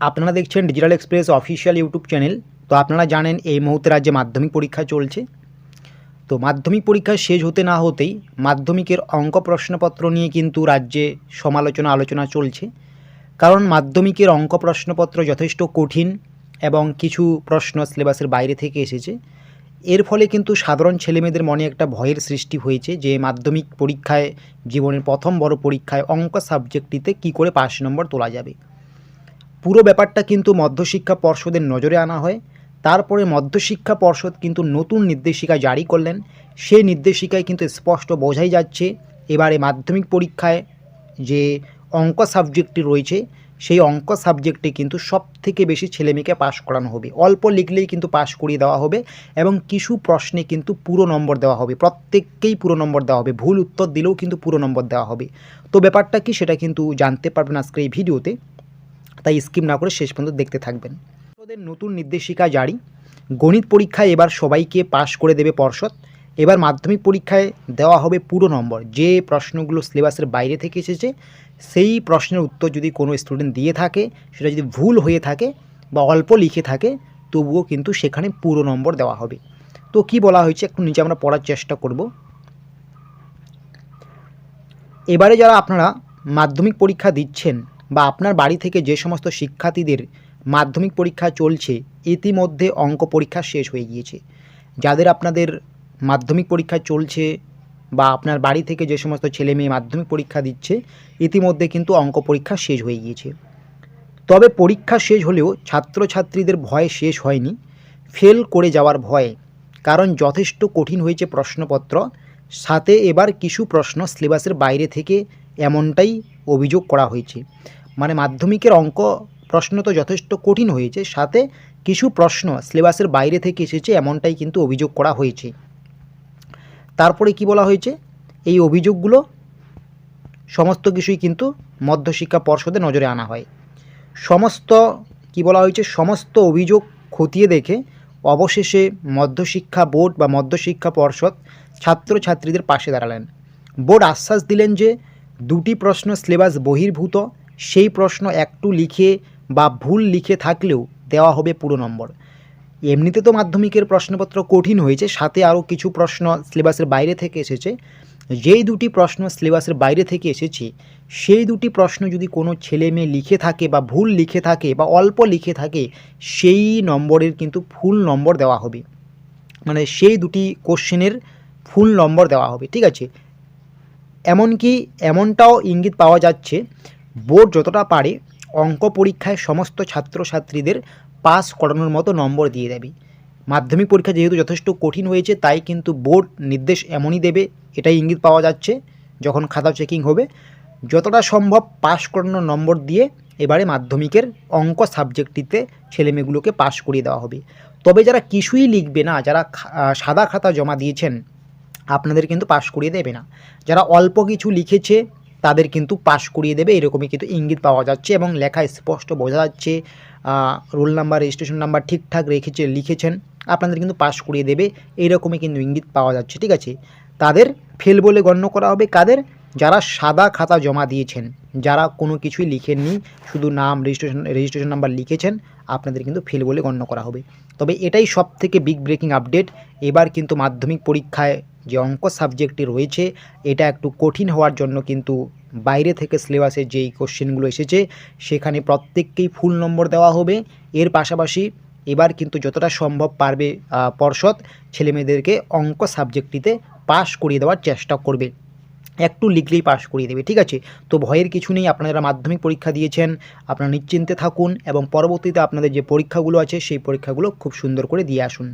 আপনারা দেখছেন digital express official YouTube channel তো আপনারা জানেন এই মুহূর্তে রাজ্যে মাধ্যমিক পরীক্ষা চলছে। তো মাধ্যমিক পরীক্ষা শেষ হতে না হতেই মাধ্যমিকের অঙ্ক প্রশ্নপত্র নিয়ে কিন্তু রাজ্যে সমালোচনা আলোচনা চলছে। কারণ মাধ্যমিকের অঙ্ক প্রশ্নপত্র যথেষ্ট কঠিন এবং কিছু প্রশ্ন সিলেবাসের বাইরে থেকে এসেছে। এর ফলে কিন্তু সাধারণ ছেলেমেয়েদের মনে একটা ভয়ের সৃষ্টি হয়েছে যে মাধ্যমিক পরীক্ষায়, জীবনের প্রথম বড় পরীক্ষায় অঙ্ক সাবজেক্টটিতে কী করে পাঁচ নম্বর তোলা যাবে। পুরো ব্যাপারটা কিন্তু মধ্যশিক্ষা পর্ষদের নজরে আনা হয়। তারপরে মধ্যশিক্ষা পর্ষদ কিন্তু নতুন নির্দেশিকা জারি করলেন। সেই নির্দেশিকায় কিন্তু স্পষ্ট বোঝাই যাচ্ছে, এবারে মাধ্যমিক পরীক্ষায় যে অঙ্ক সাবজেক্টটি রয়েছে, সেই অঙ্ক সাবজেক্টে কিন্তু সব থেকে বেশি ছেলেমেয়েকে পাশ করানো হবে। অল্প লিখলেই কিন্তু পাশ করিয়ে দেওয়া হবে এবং কিছু প্রশ্নে কিন্তু পুরো নম্বর দেওয়া হবে। প্রত্যেককেই পুরো নম্বর দেওয়া হবে। ভুল উত্তর দিলেও কিন্তু পুরো নম্বর দেওয়া হবে। তো ব্যাপারটা কি সেটা কিন্তু জানতে পারবেন আজকে এই ভিডিওতে। তাই স্কিপ না করে শেষ পর্যন্ত দেখতে থাকবেন। ওদের নতুন নির্দেশিকা জারি। গণিত পরীক্ষায় এবার সবাইকে পাশ করে দেবে পর্ষদ। এবার মাধ্যমিক পরীক্ষায় দেওয়া হবে পুরো নম্বর। যে প্রশ্নগুলো সিলেবাসের বাইরে থেকে এসেছে, সেই প্রশ্নের উত্তর যদি কোনো স্টুডেন্ট দিয়ে থাকে, সেটা যদি ভুল হয়ে থাকে বা অল্প লিখে থাকে, তবুও কিন্তু সেখানে পুরো নম্বর দেওয়া হবে। তো কি বলা হয়েছে একটু নিচে আমরা পড়ার চেষ্টা করব। এবারে যারা আপনারা মাধ্যমিক পরীক্ষা দিচ্ছেন বা আপনার বাড়ি থেকে যে সমস্ত শিক্ষার্থীদের মাধ্যমিক পরীক্ষা চলছে, ইতিমধ্যে অঙ্ক পরীক্ষা শেষ হয়ে গিয়েছে। যাদের আপনাদের মাধ্যমিক পরীক্ষা চলছে বা আপনার বাড়ি থেকে যে সমস্ত ছেলে মেয়ে মাধ্যমিক পরীক্ষা দিচ্ছে, ইতিমধ্যে কিন্তু অঙ্ক পরীক্ষা শেষ হয়ে গিয়েছে। তবে পরীক্ষা শেষ হলেও ছাত্রছাত্রীদের ভয় শেষ হয়নি। ফেল করে যাওয়ার ভয়ে, কারণ যথেষ্ট কঠিন হয়েছে প্রশ্নপত্র। সাথে এবার কিছু প্রশ্ন সিলেবাসের বাইরে থেকে এমনটাই অভিযোগ করা হয়েছে। মানে মাধ্যমিকের অঙ্ক প্রশ্ন তো যথেষ্ট কঠিন হয়েছে, সাথে কিছু প্রশ্ন সিলেবাসের বাইরে থেকে এসেছে, এমনটাই কিন্তু অভিযোগ করা হয়েছে। তারপরে কি বলা হয়েছে? এই অভিযোগগুলো সমস্ত কিছুই কিন্তু মধ্যশিক্ষা পর্ষদে নজরে আনা হয়। সমস্ত, কি বলা হয়েছে? সমস্ত অভিযোগ খতিয়ে দেখে অবশেষে মধ্যশিক্ষা বোর্ড বা মধ্যশিক্ষা পর্ষদ ছাত্রছাত্রীদের পাশে দাঁড়ালেন। বোর্ড আশ্বাস দিলেন যে দুটি প্রশ্ন সিলেবাস বহির্ভূত সেই প্রশ্ন একটু লিখে বা ভুল লিখে থাকলেও দেওয়া হবে পুরো নম্বর। এমনিতে তো মাধ্যমিকের প্রশ্নপত্র কঠিন হয়েছে, সাথে আরও কিছু প্রশ্ন সিলেবাসের বাইরে থেকে এসেছে। যেই দুটি প্রশ্ন সিলেবাসের বাইরে থেকে এসেছে, সেই দুটি প্রশ্ন যদি কোনো ছেলে মেয়ে লিখে থাকে বা ভুল লিখে থাকে বা অল্প লিখে থাকে, সেই নম্বরের কিন্তু ফুল নম্বর দেওয়া হবে। মানে সেই দুটি কোশ্চেনের ফুল নম্বর দেওয়া হবে, ঠিক আছে? এমনকি এমনটাও ইঙ্গিত পাওয়া যাচ্ছে বোর্ড যতটা পারে অঙ্ক পরীক্ষায় সমস্ত ছাত্রছাত্রীদের পাস করানোর মতো নম্বর দিয়ে দেবে। মাধ্যমিক পরীক্ষা যেহেতু যথেষ্ট কঠিন হয়েছে, তাই কিন্তু বোর্ড নির্দেশ এমনই দেবে, এটাই ইঙ্গিত পাওয়া যাচ্ছে যখন খাতা চেকিং হবে। যতটা সম্ভব পাস করানোর নম্বর দিয়ে এবারে মাধ্যমিকের অঙ্ক সাবজেক্টটিতে ছেলেমেয়েগুলোকে পাস করিয়ে দেওয়া হবে। তবে যারা কিছুই লিখবে না, যারা সাদা খাতা জমা দিয়েছেন, আপনাদের কিন্তু পাস করিয়ে দেবে না। যারা অল্প কিছু লিখেছে তাদের কিন্তু পাশ করিয়ে দেবে, এরকমই কিন্তু ইঙ্গিত পাওয়া যাচ্ছে এবং লেখা স্পষ্ট বোঝা যাচ্ছে রোল নাম্বার, রেজিস্ট্রেশন নাম্বার ঠিকঠাক রেখেছে, লিখেছেন, আপনাদের কিন্তু পাস করিয়ে দেবে এইরকমই কিন্তু ইঙ্গিত পাওয়া যাচ্ছে, ঠিক আছে? তাদের ফেল বলে গণ্য করা হবে কাদের? যারা সাদা খাতা জমা দিয়েছেন, যারা কোনো কিছুই লিখেননি, শুধু নাম, রেজিস্ট্রেশন রেজিস্ট্রেশন নাম্বার লিখেছেন, আপনাদের কিন্তু ফেল বলে গণ্য করা হবে। তবে এটাই সব থেকে বিগ ব্রেকিং আপডেট এবার কিন্তু মাধ্যমিক পরীক্ষায় যে অঙ্ক সাবজেক্টটি রয়েছে, এটা একটু কঠিন হওয়ার জন্য কিন্তু বাইরে থেকে সিলেবাসে যেই কোশ্চেনগুলো এসেছে, সেখানে প্রত্যেককেই ফুল নম্বর দেওয়া হবে। এর পাশাপাশি এবার কিন্তু যতটা সম্ভব পারবে পর্ষদ ছেলেমেয়েদেরকে অঙ্ক সাবজেক্টটিতে পাশ করিয়ে দেওয়ার চেষ্টা করবে। একটু লিখলেই পাশ করিয়ে দেবে, ঠিক আছে? তো ভয়ের কিছু নেই, আপনারা মাধ্যমিক পরীক্ষা দিয়েছেন, আপনারা নিশ্চিন্তে থাকুন এবং পরবর্তীতে আপনাদের যে পরীক্ষাগুলো আছে, সেই পরীক্ষাগুলো খুব সুন্দর করে দিয়ে আসুন।